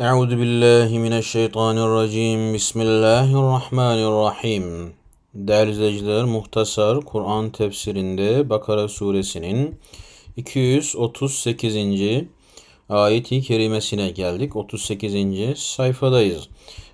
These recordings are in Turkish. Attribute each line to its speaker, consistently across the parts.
Speaker 1: Euzu billahi mineşşeytanirracim. Bismillahirrahmanirrahim. Değerli izleyiciler, Muhtasar Kur'an tefsirinde Bakara suresinin 238. ayeti kerimesine geldik. 38. sayfadayız.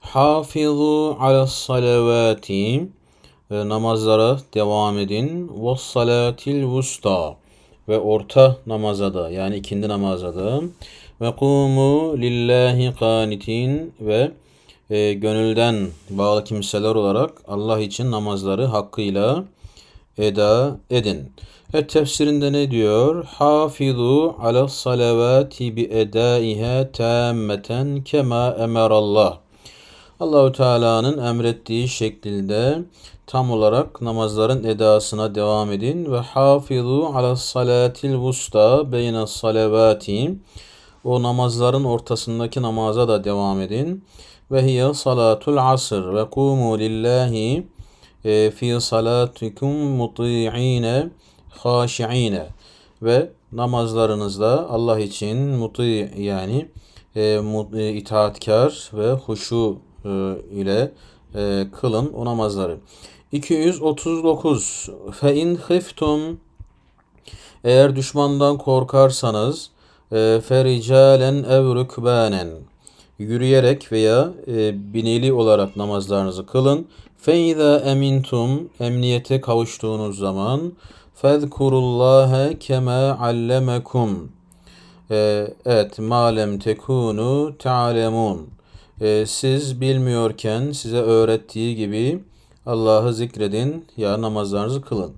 Speaker 1: Hafizu ala salavati namazlara devam edin. Ve salatil vusta ve orta namaza da yani ikindi namaza da ve kumu lillahi kanitin ve e, gönülden bağlı kimseler olarak Allah için namazları hakkıyla eda edin. Evet tefsirinde ne diyor? Hafizu ala salavati bi edaiha tammeten kema emerallah. Allahu Teala'nın emrettiği şekilde tam olarak namazların edasına devam edin ve hafizu ala salatil vusta beyne salavati o namazların ortasındaki namaza da devam edin. Ve hiye salatul asr ve kumu lillahi e, fi salatikum muti'ine haşi'ine ve namazlarınızda Allah için muti yani e, e, itaatkar ve huşu e, ile e, kılın o namazları. 239 Fe in khiftum eğer düşmandan korkarsanız e, fericalen ev rükbanen yürüyerek veya e, bineli olarak namazlarınızı kılın. Feiza emintum emniyete kavuştuğunuz zaman fezkurullaha kema allemekum. E, evet malem tekunu ta'lemun e, siz bilmiyorken size öğrettiği gibi Allah'ı zikredin ya namazlarınızı kılın.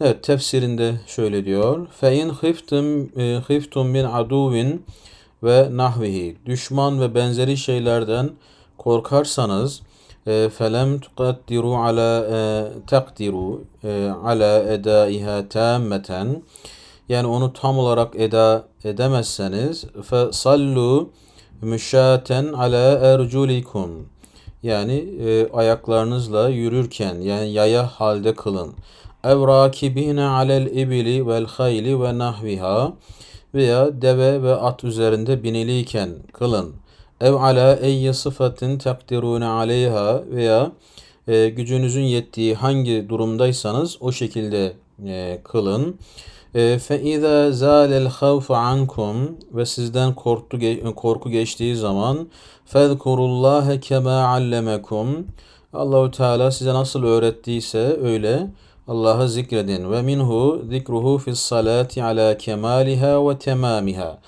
Speaker 1: Evet tefsirinde şöyle diyor. Fe in khiftum khiftum min aduvin ve nahvihi. Düşman ve benzeri şeylerden korkarsanız e, felem tuqaddiru ala e, takdiru e, ala edaiha tammeten yani onu tam olarak eda edemezseniz fe sallu müşaten ala erculikum yani e, ayaklarınızla yürürken yani yaya halde kılın ev rakibine alel ibili vel hayli ve nahviha veya deve ve at üzerinde biniliyken kılın. Ev ala eyyi sıfatin takdirune aleyha veya e, gücünüzün yettiği hangi durumdaysanız o şekilde e, kılın. İzâ zâlel havfu ankum ve sizden korktu, korku geçtiği zaman fezkurullâhe kemâ allemekum. Allahu Teala size nasıl öğrettiyse öyle Allah'ı zikredin. Ve minhu zikruhu fis salati ala kemaliha ve temamiha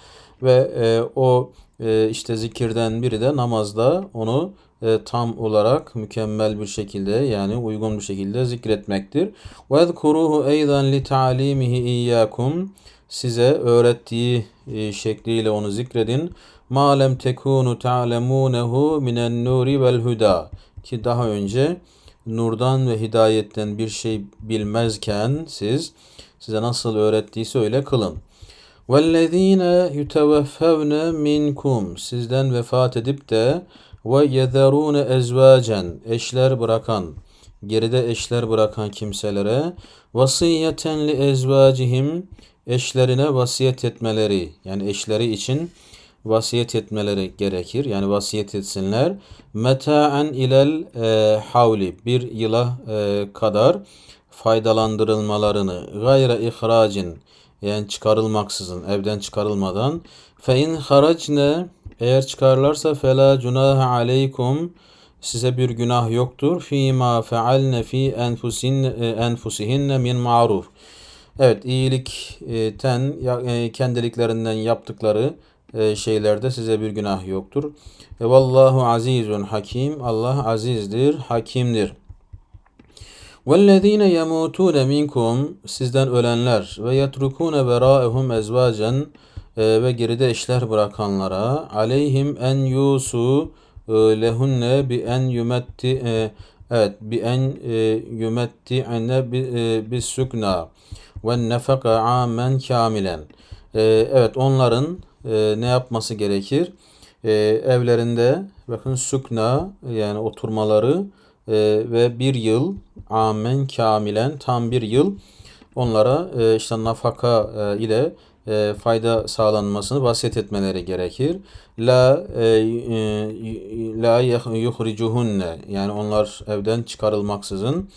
Speaker 1: ve e, o e, işte zikirden biri de namazda onu e, tam olarak mükemmel bir şekilde yani uygun bir şekilde zikretmektir. Ve zkuruhu eydan li ta'limihi iyyakum size öğrettiği e, şekliyle onu zikredin. Ma lem tekunu ta'lemunehu minen nuri vel huda ki daha önce nurdan ve hidayetten bir şey bilmezken siz size nasıl öğrettiyse öyle kılın. وَالَّذ۪ينَ يُتَوَفَّوْنَ minkum Sizden vefat edip de ve yezerune ezvacen eşler bırakan geride eşler bırakan kimselere vasiyeten li ezvacihim eşlerine vasiyet etmeleri yani eşleri için vasiyet etmeleri gerekir. Yani vasiyet etsinler. Meta'en ilel e, havli bir yıla e, kadar faydalandırılmalarını gayra ihracin yani çıkarılmaksızın evden çıkarılmadan fe in haracne eğer çıkarlarsa fela cunaha aleykum size bir günah yoktur. Fîmâ fealne fî enfusin e, enfusihinne min ma'ruf. Evet iyilikten e, kendiliklerinden yaptıkları e, şeylerde size bir günah yoktur. E vallahu azizun hakim. Allah azizdir, hakimdir. وَالَّذ۪ينَ يَمُوتُونَ مِنْكُمْ Sizden ölenler ve yetrukune وَرَائِهُمْ ezvacen e, ve geride eşler bırakanlara aleyhim en yusu e, lehunne bi en yumetti evet bi en yumetti enne bi sükna ve nefeka amen kamilen evet onların e, ne yapması gerekir? E, evlerinde bakın sükna yani oturmaları e, ve bir yıl amen kamilen tam bir yıl onlara e, işte nafaka e, ile e, fayda sağlanmasını vasiyet etmeleri gerekir. La e, e, la yuhricuhunne yani onlar evden çıkarılmaksızın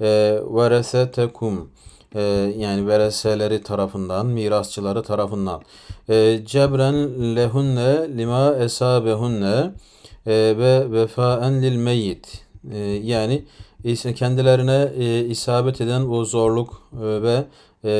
Speaker 1: e, veresetekum e, yani vereseleri tarafından, mirasçıları tarafından e, cebren lehunne lima esabehunne e, ve vefaen lil meyyit e, yani kendilerine e, isabet eden o zorluk e, ve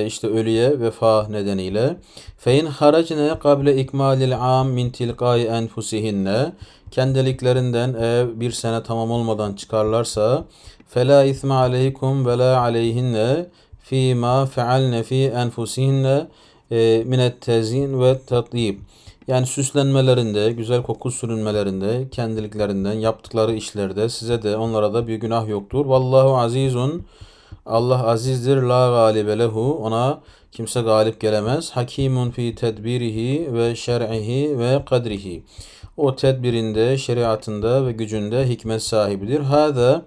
Speaker 1: işte ölüye vefa nedeniyle fein haracne kable ikmalil am min tilqai enfusihinne kendiliklerinden eğer bir sene tamam olmadan çıkarlarsa fela isme aleykum ve la aleyhinne fîmâ fealne fî enfusihinne e, minet tezin ve tatyib. Yani süslenmelerinde, güzel koku sürünmelerinde, kendiliklerinden yaptıkları işlerde size de onlara da bir günah yoktur. Vallahu azizun. Allah azizdir. La galibe lehu. Ona kimse galip gelemez. Hakimun fi tedbirihi ve şer'ihi ve kadrihi. O tedbirinde, şeriatında ve gücünde hikmet sahibidir. Hâzâ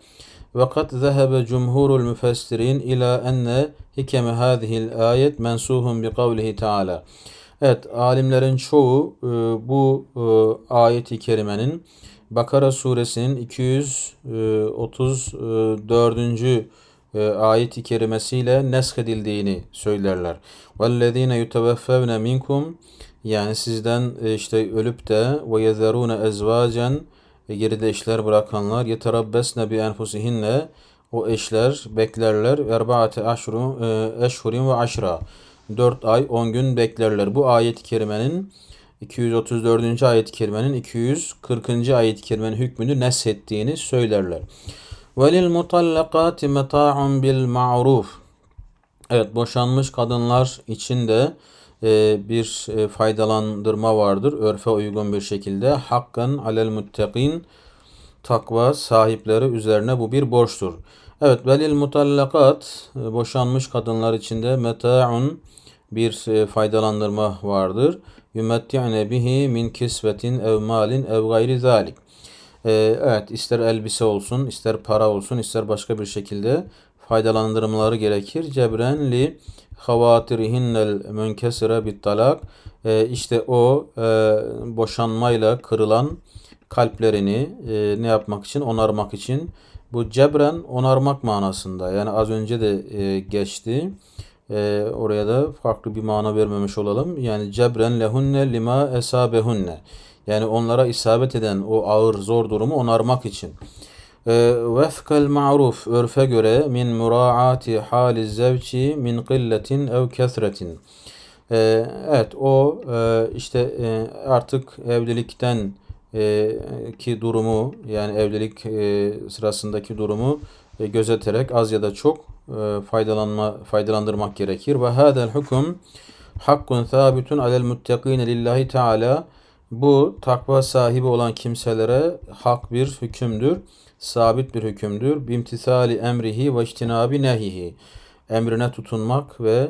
Speaker 1: kad zehebe cumhurul müfessirin ila enne hikeme ayet mensuhun bi kavlihi teâlâ. Evet, alimlerin çoğu e, bu e, ayeti kerimenin Bakara suresinin 234 E, ayeti kerimesiyle nesk edildiğini söylerler. وَالَّذ۪ينَ يُتَوَفَّوْنَ minkum yani sizden işte ölüp de ve yezerune ezvacen geride eşler bırakanlar yeterabbesne bi enfusihinne o eşler beklerler erbaate aşru eşhurin ve aşra 4 ay 10 gün beklerler. Bu ayet-i kerimenin 234. ayet-i kerimenin 240. ayet-i kerimenin hükmünü neshettiğini söylerler. Meta'un bil ma'ruf. Evet boşanmış kadınlar için de e, bir e, faydalandırma vardır. Örfe uygun bir şekilde. Hakkan alel muttakin takva sahipleri üzerine bu bir borçtur. Evet velil mutallakat boşanmış kadınlar için de meta'un bir e, faydalandırma vardır. Yümetti'ne bihi min kisvetin ev malin ev gayri zalik. E, evet ister elbise olsun, ister para olsun, ister başka bir şekilde faydalandırmaları gerekir. Cebren li havatirihinnel münkesire bit talak. E, işte o boşanmayla kırılan kalplerini ne yapmak için? Onarmak için. Bu cebren onarmak manasında. Yani az önce de geçti. E, oraya da farklı bir mana vermemiş olalım. Yani cebren lehunne lima esabehunne. Yani onlara isabet eden o ağır zor durumu onarmak için. E, vefkel ma'ruf örfe göre min muraati hali zevci min qilletin ev kesretin. E, evet o e, işte e, artık evlilikten e, ki durumu yani evlilik sırasındaki durumu gözeterek az ya da çok faydalanma faydalandırmak gerekir. Ve hadel hukum hakkun sabitun alel muttakine lillahi teala bu takva sahibi olan kimselere hak bir hükümdür. Sabit bir hükümdür. Bimtisali emrihi ve içtinabi nehihi. Emrine tutunmak ve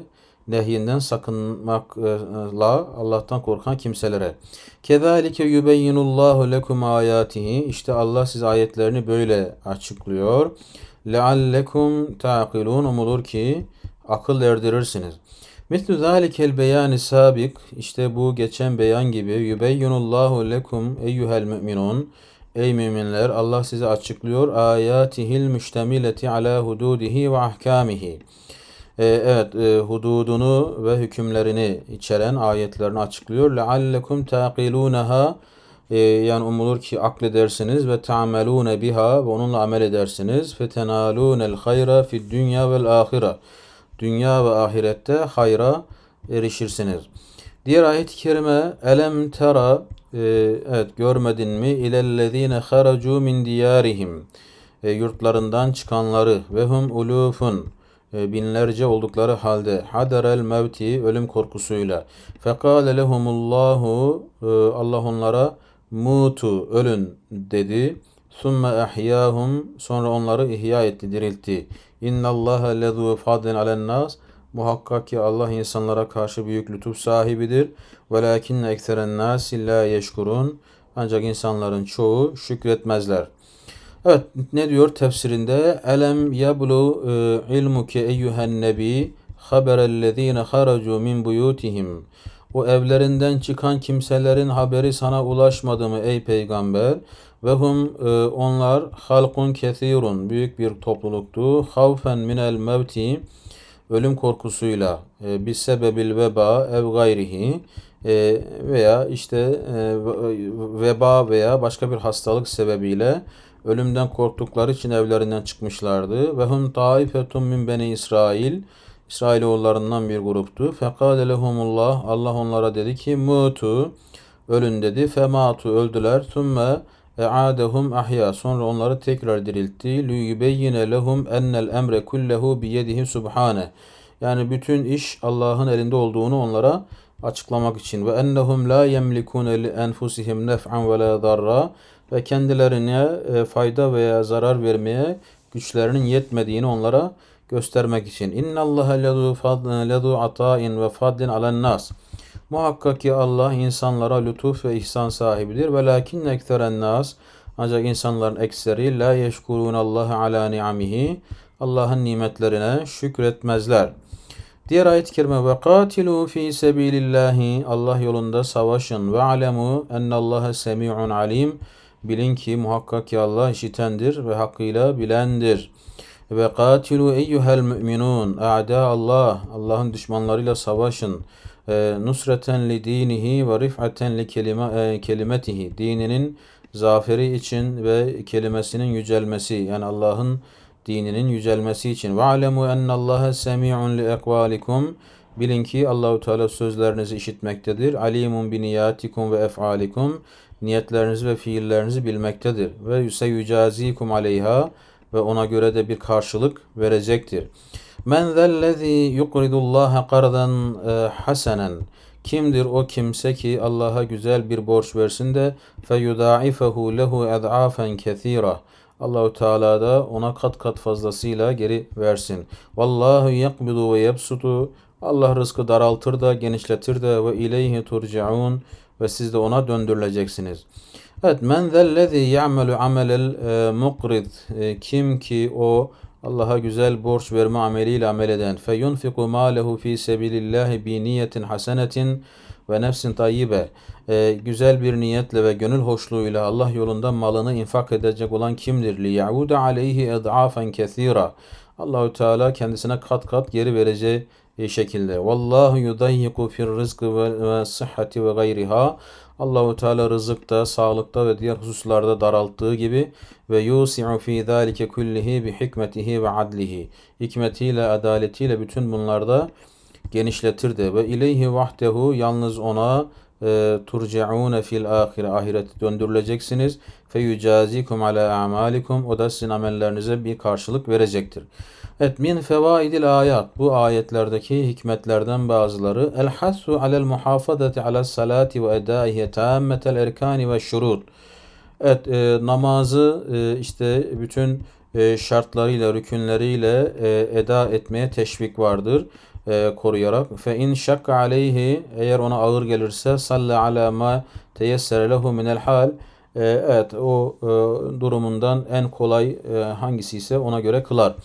Speaker 1: nehyinden sakınmakla Allah'tan korkan kimselere. Kezalike yubeyyinullahu lekum ayatihi. İşte Allah size ayetlerini böyle açıklıyor leallekum taqilun umulur ki akıl erdirirsiniz. Mislu zalikel beyani sabik işte bu geçen beyan gibi yübeyyinullahu lekum eyyuhel müminun Ey müminler Allah size açıklıyor ayatihil müştemileti ala hududihi ve ahkamihi. Ee, evet e, hududunu ve hükümlerini içeren ayetlerini açıklıyor. Leallekum taqilunaha e, yani umulur ki akledersiniz ve ta'melune biha ve onunla amel edersiniz. Fetenalunel hayra fid dünya vel ahire. Dünya ve ahirette hayra erişirsiniz. Diğer ayet-i kerime elem tera e, evet görmedin mi ilellezine haracu min diyarihim e, yurtlarından çıkanları ve hum ulufun e, binlerce oldukları halde haderel mevti ölüm korkusuyla fekale lehumullahu e, Allah onlara mutu ölün dedi. Sümme ehyahum sonra onları ihya etti, diriltti. İnnallâhe lezu fadlen alen nas. Muhakkak ki Allah insanlara karşı büyük lütuf sahibidir. Velakinne ekseren nasi la yeşkurun. Ancak insanların çoğu şükretmezler. Evet ne diyor tefsirinde? Elem yablu e, ilmuke eyyühen nebi haberellezine haracu min buyutihim o evlerinden çıkan kimselerin haberi sana ulaşmadı mı ey peygamber? Ve hum e, onlar halkun kesirun büyük bir topluluktu. Havfen minel mevti ölüm korkusuyla e, bir sebebil veba ev gayrihi e, veya işte e, veba veya başka bir hastalık sebebiyle ölümden korktukları için evlerinden çıkmışlardı. Ve hum taifetun min beni İsrail İsrailoğullarından bir gruptu. Fekale lehumullah Allah onlara dedi ki mutu ölün dedi. Fematu öldüler. Thumme e'adehum ahya. Sonra onları tekrar diriltti. Liyubeyyine lehum ennel emre kullehu biyedihi subhane. Yani bütün iş Allah'ın elinde olduğunu onlara açıklamak için ve ennehum la yemlikune li enfusihim nef'an ve la darra ve kendilerine e, fayda veya zarar vermeye güçlerinin yetmediğini onlara göstermek için. İnna Allah ledu fadlin ledu ata'in ve fadlin alen nas. Muhakkak ki Allah insanlara lütuf ve ihsan sahibidir. Ve lakin ekseren nas ancak insanların ekseri la yeşkurun Allah ala ni'amihi Allah'ın nimetlerine şükretmezler. Diğer ayet-i kerime ve katilu fi sebilillahi Allah yolunda savaşın ve alemu ennallaha semi'un alim bilin ki muhakkak ki Allah işitendir ve hakkıyla bilendir. Ve katilu eyyuhel müminun a'da Allah Allah'ın düşmanlarıyla savaşın. E, nusreten li dinihi ve rif'aten li kelime, e, kelimetihi dininin zaferi için ve kelimesinin yücelmesi yani Allah'ın dininin yücelmesi için ve alemu ennallaha semi'un li ekvalikum bilin ki Allahu Teala sözlerinizi işitmektedir. Alimun bi niyatikum ve ef'alikum niyetlerinizi ve fiillerinizi bilmektedir. Ve yuseyucazikum aleyha ve ona göre de bir karşılık verecektir. Men zellezî yukridullâhe kardan e, hasenen Kimdir o kimse ki Allah'a güzel bir borç versin de feyudâifehu lehu ed'afen kethîra Allahu Teala da ona kat kat fazlasıyla geri versin. Vallahu yakbidu ve yebsutu Allah rızkı daraltır da genişletir de ve ileyhi turcaun ve siz de ona döndürüleceksiniz. Evet men zellezî ya'melu amelel e, mukrid e, kim ki o Allah'a güzel borç verme ameliyle amel eden fe yunfiku malehu fi sebilillahi bi niyetin hasenetin ve nefsin tayyibe e, güzel bir niyetle ve gönül hoşluğuyla Allah yolunda malını infak edecek olan kimdir? Li ya'ude aleyhi ed'afen kesira. Allahü Teala kendisine kat kat geri vereceği şekilde. Vallahu yudayyiku fir rızkı ve sıhhati ve gayriha. Allahu Teala rızıkta, sağlıkta ve diğer hususlarda daralttığı gibi ve yusi'u fi zalike kullihi bi hikmetihi ve adlihi. Hikmetiyle, adaletiyle bütün bunlarda genişletir de ve ileyhi vahdehu yalnız ona e, turcaune fil ahire ahirete döndürüleceksiniz. Fe yucazikum ala amalikum o da sizin amellerinize bir karşılık verecektir. Evet min fevaidil ayat bu ayetlerdeki hikmetlerden bazıları el hasu alel muhafazati ala salati ve edaihi tammetel erkani ve şurut. Evet e, namazı e, işte bütün e, şartlarıyla, rükünleriyle e, eda etmeye teşvik vardır e, koruyarak. Fe in şakka aleyhi eğer ona ağır gelirse salle ala ma teyessere lehu minel hal e, evet o e, durumundan en kolay e, hangisi ise ona göre kılar.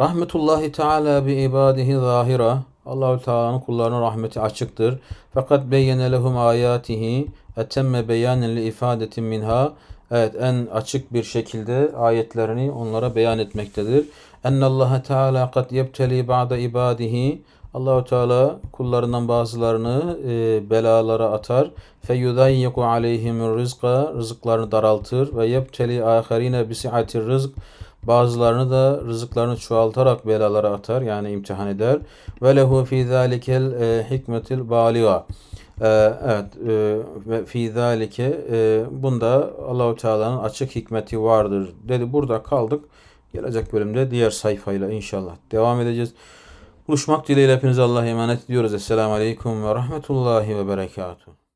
Speaker 1: Rahmetullahi Teala bi ibadihi zahira. Allahü Teala'nın kullarına rahmeti açıktır. Fakat beyyene lehum ayatihi etemme beyanen li ifadetin minha. Evet en açık bir şekilde ayetlerini onlara beyan etmektedir. Ennallaha Teala kad yebteli ba'da ibadihi. Allahu Teala kullarından bazılarını e, belalara atar. Fe yudayyiku aleyhimur rizqa rızıklarını daraltır ve yebteli aherine bisi'atir rızk Bazılarını da rızıklarını çoğaltarak belalara atar yani imtihan eder. Ve lehu fi zalikel e, hikmetil baliga. E, evet e, ve fi zalike bunda Allahu Teala'nın açık hikmeti vardır dedi. Burada kaldık. Gelecek bölümde diğer sayfayla inşallah devam edeceğiz. Buluşmak dileğiyle hepinize Allah'a emanet ediyoruz. Esselamu Aleyküm ve Rahmetullahi ve Berekatuhu.